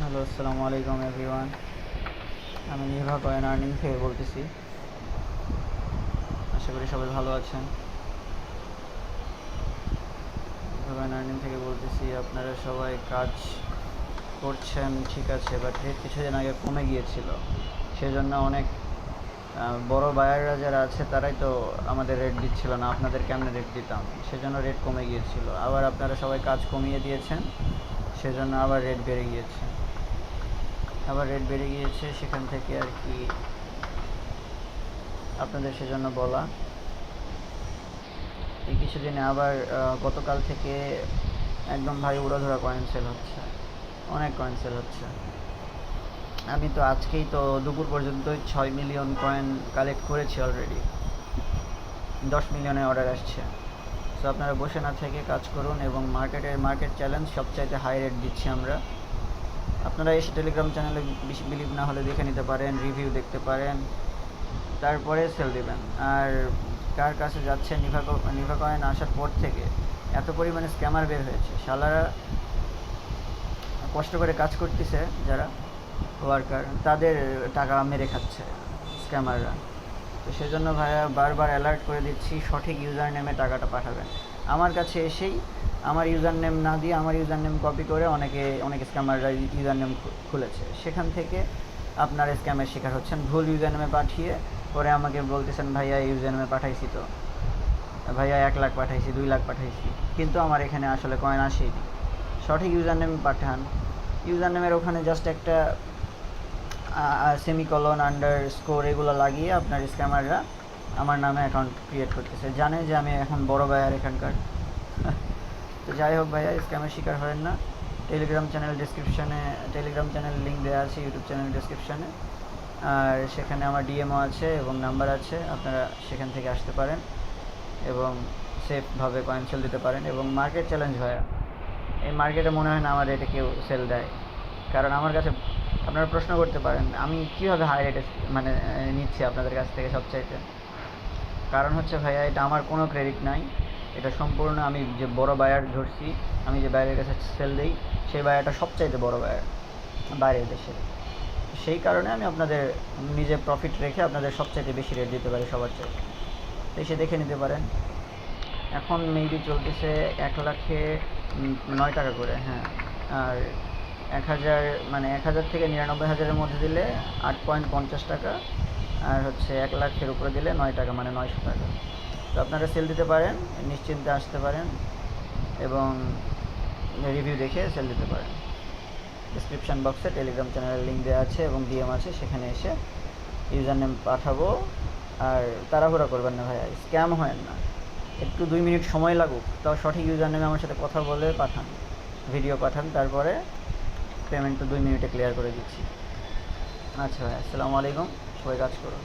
Hello, আসসালামু আলাইকুম everyone. আমি নিভা কয়েন আর্নিং থেকে বলতেছি। আশা করি সবাই ভালো আছেন। নিভা কয়েন আর্নিং থেকে বলতেছি, আপনারা সবাই কাজ করছেন, ঠিক আছে বাট রেট কিছুদিন আগে কমে গিয়েছিল। সেজন্য অনেক বড় বায়াররা যারা আছে, তারাই তো আমাদের রেট দিচ্ছিল না, আপনাদের কেমনে রেট দিতাম? সেজন্য রেট কমে গিয়েছিল। আবার আপনারা সবাই কাজ কমিয়ে দিয়েছেন, সেজন্য আবার রেট বেড়ে গিয়েছে। আবার রেট বেড়ে গিয়েছে, সেখান থেকে আর কি আপনাদের সেজন্য বলা। এই কিছুদিনে আবার গতকাল থেকে একদম ভাই উড়াধরা কয়েন সেল হচ্ছে। অনেক কয়েন সেল হচ্ছে। আমি তো আজকেই তো দুপুর পর্যন্তই ছয় মিলিয়ন কয়েন কালেক্ট করেছি অলরেডি দশ মিলিয়নের অর্ডার আসছে। সো আপনারা বসে না থেকে কাজ করুন এবং মার্কেটের মার্কেট চ্যালেঞ্জ সবচাইতে হাই রেট দিচ্ছি আমরা। আপনারা এসে টেলিগ্রাম চ্যানেলে বেশি বিলিভ না হলে দেখে নিতে পারেন রিভিউ দেখতে পারেন, তারপরে সেল দেবেন। আর কার কাছে যাচ্ছে নিভা ক- নিভা কয়েন আসার পর থেকে এত পরিমাণে স্ক্যামার বের হয়েছে। শালারা কষ্ট করে কাজ করতেছে যারা ওয়ার্কার তাদের টাকা মেরে খাচ্ছে স্ক্যামাররা তো সেজন্য ভাইয়া বারবার অ্যালার্ট করে দিচ্ছি, সঠিক ইউজার নেমে টাকাটা পাঠাবেন। আমার কাছে এসেই আমার ইউজার নেম না দিয়ে আমার ইউজার নেম কপি করে অনেকে, অনেক স্ক্যামাররা ইউজার নেম খুলেছে। সেখান থেকে আপনার স্ক্যামের শিকার হচ্ছেন। ভুল ইউজার নেমে পাঠিয়ে পরে আমাকে বলতেছেন, ভাইয়া ইউজার নেমে পাঠাইছি তো। ভাইয়া, এক লাখ পাঠাইছি, দুই লাখ পাঠাইছি। কিন্তু আমার এখানে আসলে কয়েন আসেনি। সঠিক ইউজার নেম পাঠান। ইউজার নেমের ওখানে জাস্ট একটা সেমিকলন আন্ডার স্কোর এগুলো লাগিয়ে আপনার স্ক্যামাররা আমার নামে অ্যাকাউন্ট ক্রিয়েট করতেছে। জানে যে আমি এখন বড় বায়ার এখানকার। তো যাই হোক ভাইয়া স্ক্যামের শিকার হবেন না। টেলিগ্রাম চ্যানেল ডিসক্রিপশানে টেলিগ্রাম চ্যানেল লিঙ্ক দেওয়া আছে ইউটিউব চ্যানেল ডিসক্রিপশানে আর সেখানে আমার ডিএমও আছে এবং নাম্বার আছে, আপনারা সেখান থেকে আসতে পারেন এবং সেফভাবে কয়েন সেল দিতে পারেন। এবং মার্কেট চ্যালেঞ্জ ভাইয়া, এই মার্কেটে মনে হয় না আমার রেটে কেউ সেল দেয়। কারণ আমার কাছে আপনারা প্রশ্ন করতে পারেন, আমি কীভাবে হাই রেটে মানে নিচ্ছি আপনাদের কাছ থেকে সবচাইতে? কারণ হচ্ছে ভাইয়া, এটা আমার কোনো ক্রেডিট নাই। এটা সম্পূর্ণ আমি যে বড় বায়ার ধরছি, আমি যে বায়ারের কাছে সেল দিই, সেই বায়ারটা সবচাইতে বড় বায়ার বাইরের দেশে। সেই কারণে আমি আপনাদের নিজে প্রফিট রেখে আপনাদের সবচাইতে বেশি রেট দিতে পারি সবার চাইতে। তো এসে দেখে নিতে পারেন। এখন মেবি চলতেছে এক লাখে নয় টাকা করে হ্যাঁ। আর এক হাজার মানে এক হাজার থেকে নিরানব্বই হাজারের মধ্যে দিলে আট পয়েন্ট পঞ্চাশ টাকা, আর হচ্ছে এক লাখের উপরে দিলে নয় টাকা মানে নয়শো টাকা। তো আপনারা সেল দিতে পারেন, নিশ্চিন্তে আসতে পারেন এবং রিভিউ দেখে সেল দিতে পারেন। ডিসক্রিপশান বক্সে টেলিগ্রাম চ্যানেলের লিঙ্ক দেওয়া আছে এবং ডিএম আছে, সেখানে এসে ইউজার নেম পাঠাবো। আর তাড়াহুড়া করবেন না ভাইয়া স্ক্যাম হয় না। একটু দুই মিনিট সময় লাগুক, তাও সঠিক ইউজার নেমে আমার সাথে কথা বলে পাঠান ভিডিও পাঠান, তারপরে পেমেন্ট তো দুই মিনিটে ক্লিয়ার করে দিচ্ছি। আচ্ছা ভাই আসসালামু আলাইকুম, সবাই কাজ করুন।